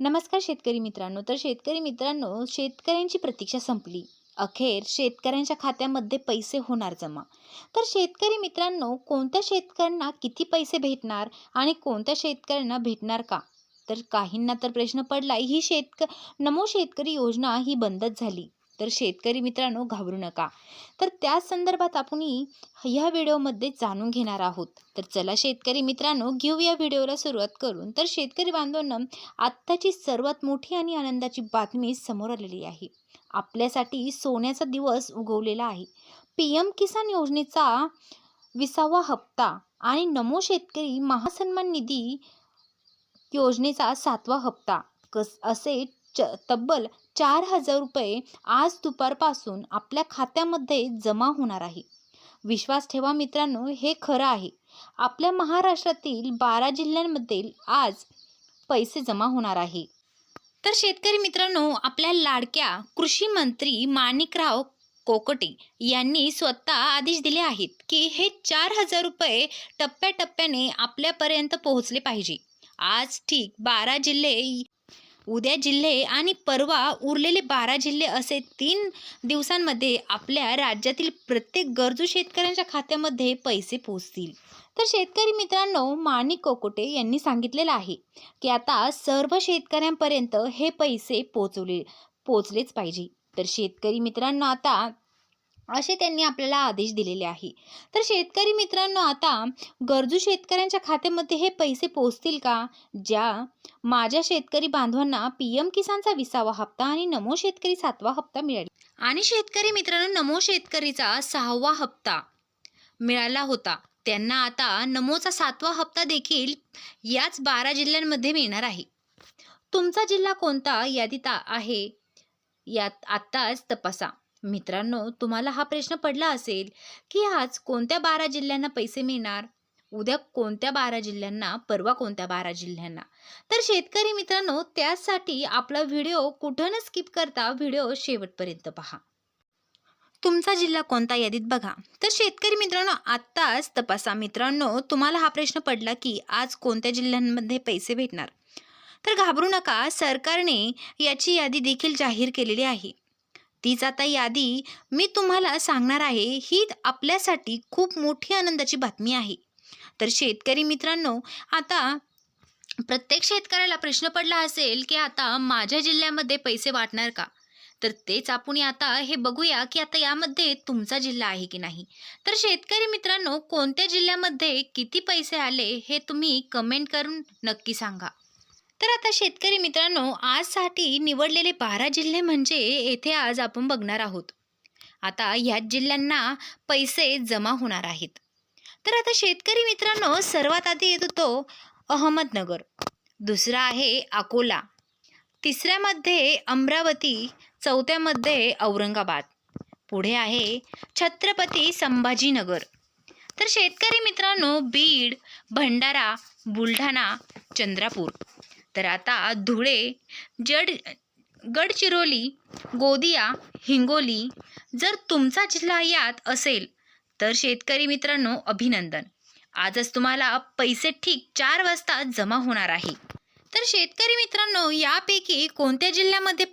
नमस्कार शेतकरी मित्रांनो. तर शेतकरी मित्रांनो शेतकऱ्यांची प्रतीक्षा संपली. अखेर शेतकऱ्यांच्या खात्यामध्ये पैसे होणार जमा. तर शेतकरी मित्रांनो कोणत्या शेतकऱ्यांना किती पैसे भेटणार आणि कोणत्या शेतकऱ्यांना भेटणार का? तर काहींना तर प्रश्न पडला ही शेतक नमो शेतकरी योजना ही बंदच झाली. तर शेतकरी मित्रांनो घाबरू नका. तर त्या संदर्भात आपण ह्या व्हिडिओमध्ये जाणून घेणार आहोत. तर चला शेतकरी मित्रांनो घेऊ या व्हिडिओला सुरुवात करून. तर शेतकरी बांधवांना आत्ताची सर्वात मोठी आणि आनंदाची बातमी समोर आलेली आहे. आपल्यासाठी सोन्याचा दिवस उगवलेला आहे. पी एम किसान योजनेचा विसावा हप्ता आणि नमो शेतकरी महासन्मान निधी योजनेचा सातवा हप्ता कस असे च तब्बल चार हजार रुपये आज दुपारपासून आपल्या खात्यामध्ये जमा होणार आहे. विश्वास ठेवा मित्रांनो हे खरं आहे. आपल्या महाराष्ट्रातील बारा जिल्ह्यांमध्ये आज पैसे जमा होणार आहे. तर शेतकरी मित्रांनो आपल्या लाडक्या कृषी मंत्री माणिकराव कोकटे यांनी स्वतः आदेश दिले आहेत की हे चार हजार रुपये टप्प्याटप्प्याने आपल्यापर्यंत पोहोचले पाहिजे. आज ठीक बारा जिल्हे उद्या जिल्हे आणि परवा उरलेले बारा जिल्हे असे तीन दिवसांमध्ये आपल्या राज्यातील प्रत्येक गरजू शेतकऱ्यांच्या खात्यामध्ये पैसे पोचतील तर शेतकरी मित्रांनो माणिक कोकोटे यांनी सांगितलेलं आहे की आता सर्व शेतकऱ्यांपर्यंत हे पैसे पोचवले पोचलेच पाहिजे. तर शेतकरी मित्रांनो आता असे त्यांनी आपल्याला आदेश दिलेले आहे. तर शेतकरी मित्रांनो आता गरजू शेतकऱ्यांच्या खात्यामध्ये हे पैसे पोचतील का? ज्या माझ्या शेतकरी बांधवांना पी एम किसानचा विसावा हप्ता आणि नमो शेतकरी सातवा हप्ता मिळाला. आणि शेतकरी मित्रांनो नमो शेतकरीचा सहावा हप्ता मिळाला होता. त्यांना आता नमोचा सातवा हप्ता देखील याच बारा जिल्ह्यांमध्ये मिळणार आहे. तुमचा जिल्हा कोणता? यादीत आहे. यात आत्ताच तपासा. मित्रांनो तुम्हाला हा प्रश्न पडला असेल की आज कोणत्या बारा जिल्ह्यांना पैसे मिळणार? उद्या कोणत्या बारा जिल्ह्यांना? परवा कोणत्या बारा जिल्ह्यांना? तर शेतकरी मित्रांनो त्यासाठी आपला व्हिडिओ कुठं न स्किप करता व्हिडिओ शेवटपर्यंत पहा. तुमचा जिल्हा कोणता यादीत बघा. तर शेतकरी मित्रांनो आत्ताच तपासा. मित्रांनो तुम्हाला हा प्रश्न पडला की आज कोणत्या जिल्ह्यांमध्ये पैसे भेटणार? तर घाबरू नका. सरकारने याची यादी देखील जाहीर केलेली आहे. तीच आता यादी मी तुम्हाला सांगणार आहे ही आपल्यासाठी खूप मोठी आनंदाची बातमी आहे. तर शेतकरी मित्रांनो आता प्रत्येक शेतकऱ्याला प्रश्न पडला असेल की आता माझ्या जिल्ह्यामध्ये पैसे वाटणार का? तर तेच आपण आता हे बघूया की आता यामध्ये तुमचा जिल्हा आहे की नाही. तर शेतकरी मित्रांनो कोणत्या जिल्ह्यामध्ये किती पैसे आले हे तुम्ही कमेंट करून नक्की सांगा. तर आता शेतकरी मित्रांनो आजसाठी निवडलेले बारा जिल्हे म्हणजे येथे आज आपण बघणार आहोत. आता ह्याच जिल्ह्यांना पैसे जमा होणार आहेत. तर आता शेतकरी मित्रांनो सर्वात आधी येतो तो अहमदनगर. दुसरा आहे अकोला. तिसऱ्यामध्ये अमरावती. चौथ्यामध्ये औरंगाबाद. पुढे आहे छत्रपती संभाजीनगर. तर शेतकरी मित्रांनो बीड भंडारा बुलढाणा चंद्रपूर. तर आता धुळे जड गडचिरोली गोदिया हिंगोली जर तुमचा जिल्हा यात असेल तर शेतकरी मित्रांनो अभिनंदन. आजच तुम्हाला पैसे ठीक चार वाजता जमा होणार आहे. तर शेतकरी मित्रांनो यापैकी कोणत्या जिल्ह्यामध्ये